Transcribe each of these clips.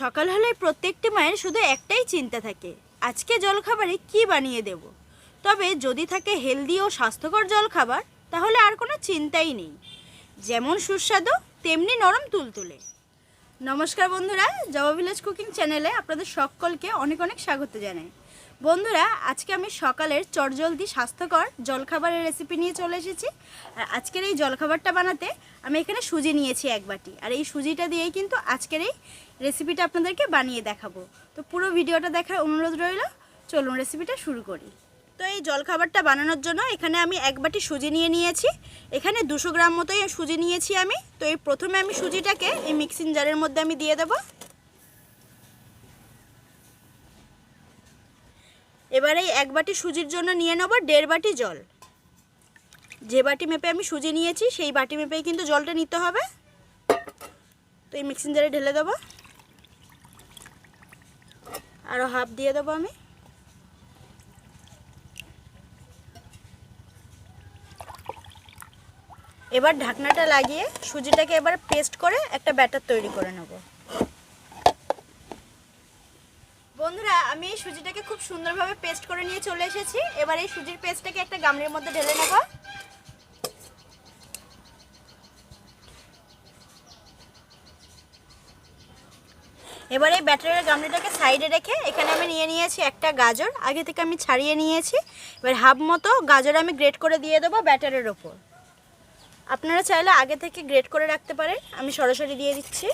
সকাল হলে প্রত্যেকটি মায়ের শুধু একটাই চিন্তা থাকে, আজকে জলখাবারে কি বানিয়ে দেব? তবে যদি থাকে হেলদি ও স্বাস্থ্যকর জলখাবার, তাহলে আর কোনো চিন্তাই নেই। যেমন সুস্বাদু, তেমনি নরম তুলতুলে। নমস্কার বন্ধুরা, জবা ভিলেজ কুকিং চ্যানেলে আপনাদের সকলকে অনেক অনেক স্বাগত জানাই। বন্ধুরা, আজকে আমি সকালের চটজলদি স্বাস্থ্যকর জলখাবারের রেসিপি নিয়ে চলে এসেছি। আর আজকের এই জলখাবারটা বানাতে আমি এখানে সুজি নিয়েছি এক বাটি। আর এই সুজিটা দিয়েই কিন্তু আজকের এই রেসিপিটা আপনাদেরকে বানিয়ে দেখাবো। তো পুরো ভিডিওটা দেখার অনুরোধ রইল, চলুন রেসিপিটা শুরু করি। তো এই জলখাবারটা বানানোর জন্য এখানে আমি এক বাটি সুজি নিয়ে নিয়েছি। এখানে দুশো গ্রাম মতোই সুজি নিয়েছি আমি। তো এই প্রথমে আমি সুজিটাকে এই মিক্সিং জারের মধ্যে আমি দিয়ে দেবো। এবারে এই এক বাটি সুজির জন্য নিয়ে নেব দেড় বাটি জল। যে বাটি মেপে আমি সুজি নিয়েছি, সেই বাটি মেপেই কিন্তু জলটা নিতে হবে। তো এই মিক্সিং জারে ঢেলে দেবো। আরও হাফ দিয়ে দেবো আমি। এবার ঢাকনাটা লাগিয়ে সুজিটাকে এবার পেস্ট করে একটা ব্যাটার তৈরি করে নেব বন্ধুরা আমি সুজিটাকে খুব সুন্দরভাবে পেস্ট করে নিয়ে চলে এসেছি। এবার এই সুজির পেস্টটাকে একটা গামলির মধ্যে ঢেলে নেব। এবার এই ব্যাটারের গামলিটাকে সাইডে রেখে এখানে আমি নিয়ে নিয়েছি একটা গাজর। আগে থেকে আমি ছাড়িয়ে নিয়েছি। এবার হাফ মতো গাজর আমি গ্রেট করে দিয়ে দেবো ব্যাটারের ওপর। আপনারা চাইলে আগে থেকে গ্রেট করে রাখতে পারেন। আমি সরাসরি দিয়ে দিচ্ছি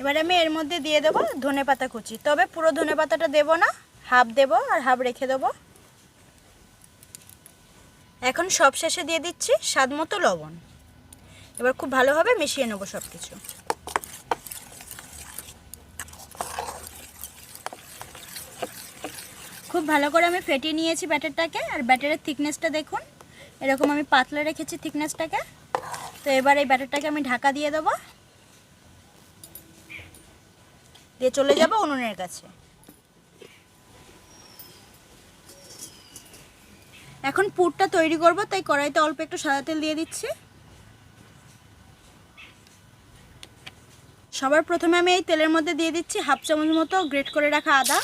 এবার আমি এর মধ্যে দিয়ে দেবো ধনে পাতা কুচি। তবে পুরো ধনে পাতাটা দেবো না, হাফ দেবো আর হাফ রেখে দেবো। এখন সব শেষে দিয়ে দিচ্ছি স্বাদ মতো লবণ। এবার খুব ভালোভাবে মিশিয়ে নেব সব কিছু খুব ভালো করে আমি ফেটিয়ে নিয়েছি ব্যাটারটাকে, আর ব্যাটারের থিকনেসটা দেখুন। এরকম আমি পাতলা রেখেছি থিকনেসটাকে। তো এবার এই ব্যাটারটাকে আমি ঢাকা দিয়ে দেবো। দিয়ে চলে যাব উনুনের কাছে। এখন পুরটা তৈরি করব, তাই কড়াইতে অল্প একটু সাদা তেল দিয়ে দিচ্ছি। সবার প্রথমে আমি এই তেলের মধ্যে দিয়ে দিচ্ছি হাফ চামচ মতো গ্রেট করে রাখা আদা।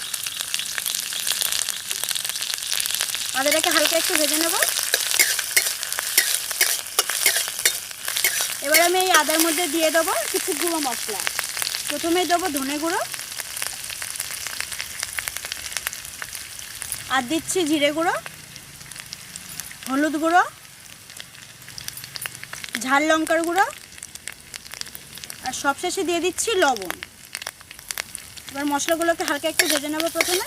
আদাটাকে হালকা একটু ভেজে নেব। এবার আমি এই আদার মধ্যে দিয়ে দেবো কিছু গুঁড়ো মশলা। প্রথমে দেবো ধনে গুঁড়ো। আর দিচ্ছি জিরে গুঁড়ো, হলুদ গুঁড়ো, ঝাল লঙ্কার গুঁড়ো, আর সবশেষে দিয়ে দিচ্ছি লবণ। এবার মশলাগুলোকে হালকা একটু ভেজে নেব প্রথমে।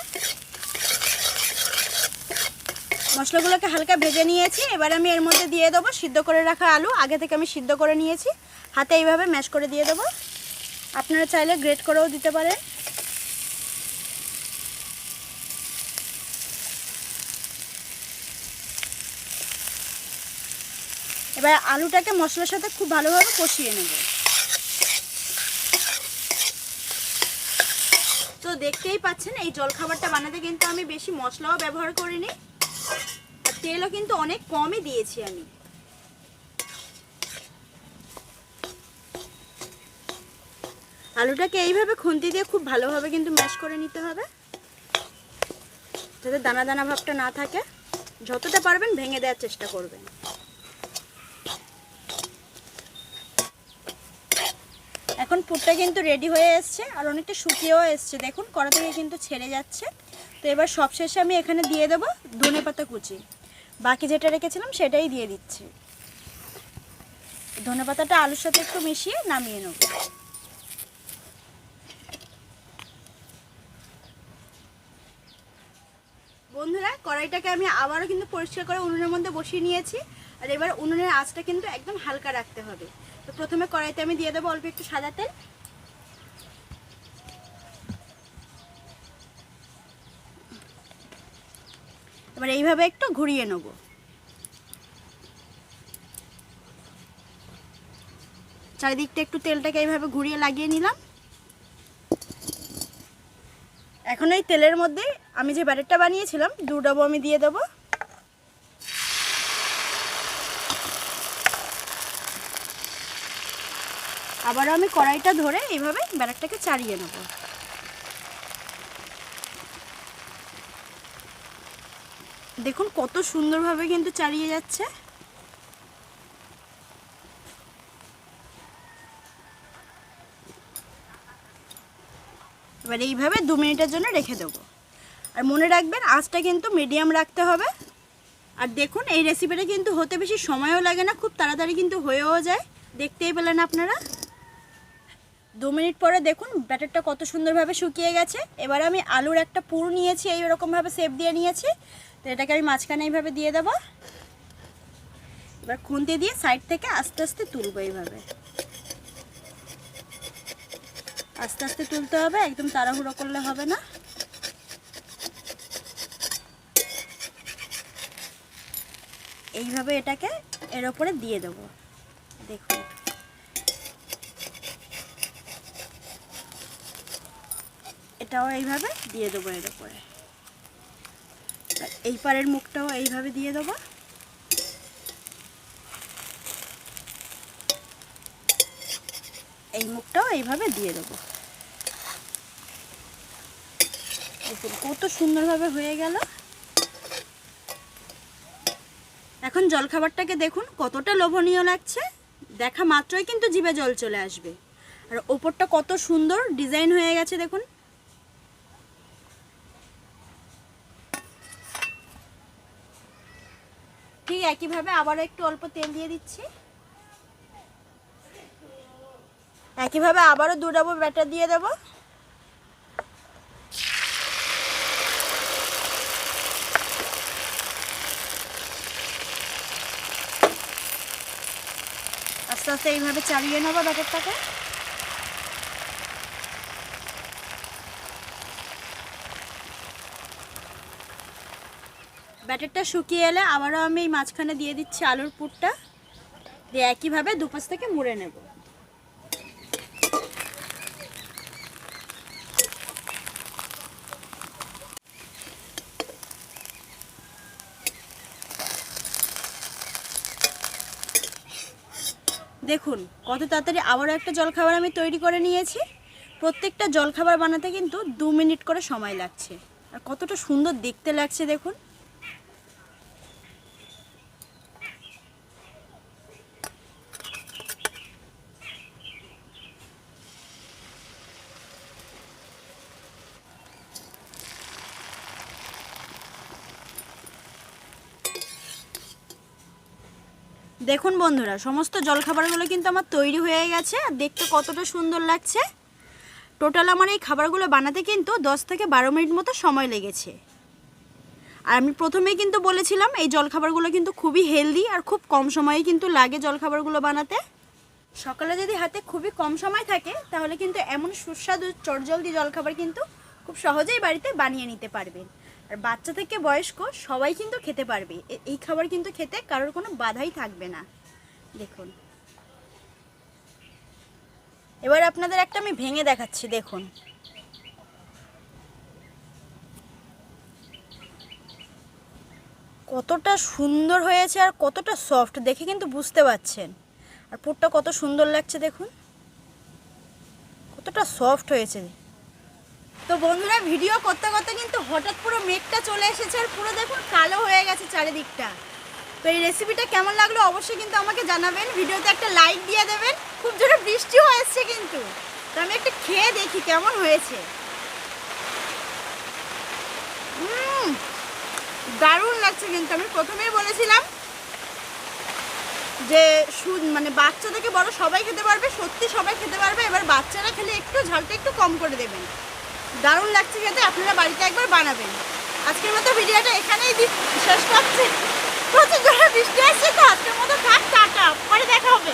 মশলাগুলোকে হালকা ভেজে নিয়েছি, এবার আমি এর মধ্যে দিয়ে দেবো সিদ্ধ করে রাখা আলু। আগে থেকে আমি সিদ্ধ করে নিয়েছি, হাতে এইভাবে ম্যাশ করে দিয়ে দেবো। আপনারা চাইলে গ্রেট করেও দিতে পারেন। এবার আলুটাকে মশলার সাথে খুব ভালোভাবে কষিয়ে নেব। তো দেখতেই পাচ্ছেন, এই জলখাবারটা বানাতে কিন্তু আমি বেশি মশলাও ব্যবহার করিনি। তেলও কিন্তু অনেক কমই দিয়েছি আমি। আলুটাকে এইভাবে খুন্তি দিয়ে খুব ভালোভাবে কিন্তু ম্যাশ করে নিতে হবে। যাতে দানা দানা ভাবটা না থাকে। যতটা পারবেন ভেঙে দেওয়ার চেষ্টা করবেন। এখন পুরটা কিন্তু রেডি হয়ে এসছে আর অনেকটা শুকিয়েও এসছে। দেখুন, কড়া থেকে কিন্তু ছেড়ে যাচ্ছে। তো এবার সবশেষে আমি এখানে দিয়ে দেবো ধনে পাতা কুচি। বাকি যেটা রেখেছিলাম সেটাই দিয়ে দিচ্ছি। ধনে পাতাটা আলুর সাথে একটু মিশিয়ে নামিয়ে নেব। বন্ধুরা, কড়াইটাকে আমি আবারও কিন্তু পরিষ্কার করে উনুনের মধ্যে বসিয়ে নিয়েছি। আর এবার উনুনের আঁচটা কিন্তু একদম হালকা রাখতে হবে। তো প্রথমে কড়াইতে আমি দিয়ে দেবো অল্প একটু সাদা তেল। এবার এইভাবে একটু ঘুরিয়ে নেব। চারিদিকটা একটু তেলটাকে এইভাবে ঘুরিয়ে লাগিয়ে নিলাম। এখন এই তেলের মধ্যে আমি যে ব্যাটারটা বানিয়েছিলাম দু ডাবো আমি দিয়ে দেবো। আবার আমি কড়াইটা ধরে এইভাবে ব্যাটারটাকে চাড়িয়ে নেব। দেখুন কত সুন্দরভাবে কিন্তু চালিয়ে যাচ্ছে। এবার এইভাবে দু মিনিটের জন্য রেখে দেবো। আর মনে রাখবেন, আঁচটা কিন্তু মিডিয়াম রাখতে হবে। আর দেখুন, এই রেসিপিটা কিন্তু হতে বেশি সময়ও লাগে না, খুব তাড়াতাড়ি কিন্তু হয়েও যায়। দেখতেই পেলেন আপনারা? দু মিনিট পরে দেখুন ব্যাটারটা কত সুন্দরভাবে শুকিয়ে গেছে। এবার আমি আলুর একটা পুর নিয়েছি, এই রকমভাবে সেপ দিয়ে নিয়েছি। তো এটাকে আমি মাঝখানে এইভাবে দিয়ে দেবো। এবার খুন্তি দিয়ে সাইড থেকে আস্তে আস্তে তুলবো এইভাবে। আস্তে আস্তে তুলতে হবে, একদম তাড়াহুড়ো করলে হবে না। এইভাবে এটাকে এর ওপরে দিয়ে দেবো। দেখুন। এটাও এইভাবে দিয়ে দেবো এর ওপরে। এই পারের মুখটাও এইভাবে দিয়ে দেবো। এই মুখটাও এইভাবে দিয়ে দেবো। কত সুন্দরভাবে হয়ে গেল। এখন জলখাবারটাকে দেখুন, কতটা লোভনীয় লাগছে। দেখা মাত্রই কিন্তু জিভে জল চলে আসবে। আর ওপরটা কত সুন্দর ডিজাইন হয়ে গেছে, দেখুন। ঠিক একইভাবে আবারও একটু অল্প তেল দিয়ে দিচ্ছি। একইভাবে আবারও দু ডাবো ব্যাটার দিয়ে দেব। আস্তে আস্তে এইভাবে চালিয়ে নেব ব্যাটারটাকে। ব্যাটারটা শুকিয়ে এলে আবারও আমি এই মাঝখানে দিয়ে দিচ্ছি আলুর পুরটা। দিয়ে একইভাবে দুপাশ থেকে মুড়ে নেব। দেখুন, কত তাড়াতাড়ি আবারও একটা জলখাবার আমি তৈরি করে নিয়েছি। প্রত্যেকটা জলখাবার বানাতে কিন্তু দু মিনিট করে সময় লাগছে। আর কতটা সুন্দর দেখতে লাগছে, দেখুন। দেখুন বন্ধুরা, সমস্ত জলখাবারগুলো কিন্তু আমার তৈরি হয়ে গেছে। আর দেখতে কতটা সুন্দর লাগছে। টোটাল আমার এই খাবারগুলো বানাতে কিন্তু দশ থেকে বারো মিনিট মতো সময় লেগেছে। আর আমি প্রথমেই কিন্তু বলেছিলাম, এই জলখাবারগুলো কিন্তু খুবই হেলদি আর খুব কম সময়ে কিন্তু লাগে জলখাবারগুলো বানাতে। সকালে যদি হাতে খুবই কম সময় থাকে, তাহলে কিন্তু এমন সুস্বাদু চটজলদি জলখাবার কিন্তু খুব সহজেই বাড়িতে বানিয়ে নিতে পারবেন। আর বাচ্চা থেকে বয়স্ক সবাই কিন্তু খেতে পারবে। এই খাবার কিন্তু খেতে কারোর কোনো বাধাই থাকবে না। দেখুন। এবার আপনাদের একটা আমি ভেঙে দেখাচ্ছি, দেখুন। কতটা সুন্দর হয়েছে আর কতটা সফট, দেখে কিন্তু বুঝতে পারছেন আর পুরটা কত সুন্দর লাগছে, দেখুন। কতটা সফট হয়েছে। তো বন্ধুরা ভিডিও করতে করতে কিন্তু হঠাৎ পুরো মেঘটা চলে এসেছে আর পুরো দেখুন কালো হয়ে গেছে চারিদিকটা। তো এই রেসিপিটা কেমন লাগল অবশ্যই কিন্তু আমাকে জানাবেন। ভিডিওতে একটা লাইক দিয়ে দেবেন। খুব জোরে বৃষ্টিও এসছে কিন্তু। তো আমি একটা খেয়ে দেখি কেমন হয়েছে। দারুণ লাগছে কিন্তু। আমি প্রথমেই বলেছিলাম যে মানে বাচ্চা থেকে বড় সবাই খেতে পারবে, সত্যি সবাই খেতে পারবে। এবার বাচ্চারা খেলে একটু ঝালটা একটু কম করে দেবেন। দারুণ লাগছে খেতে, আপনারা বাড়িতে একবার বানাবেন। আজকের মতো ভিডিওটা এখানেই শেষ করছে। প্রচুর জোরে বৃষ্টি আসছে তো, আজকের মতো থাক, টাটা, পরে দেখা হবে।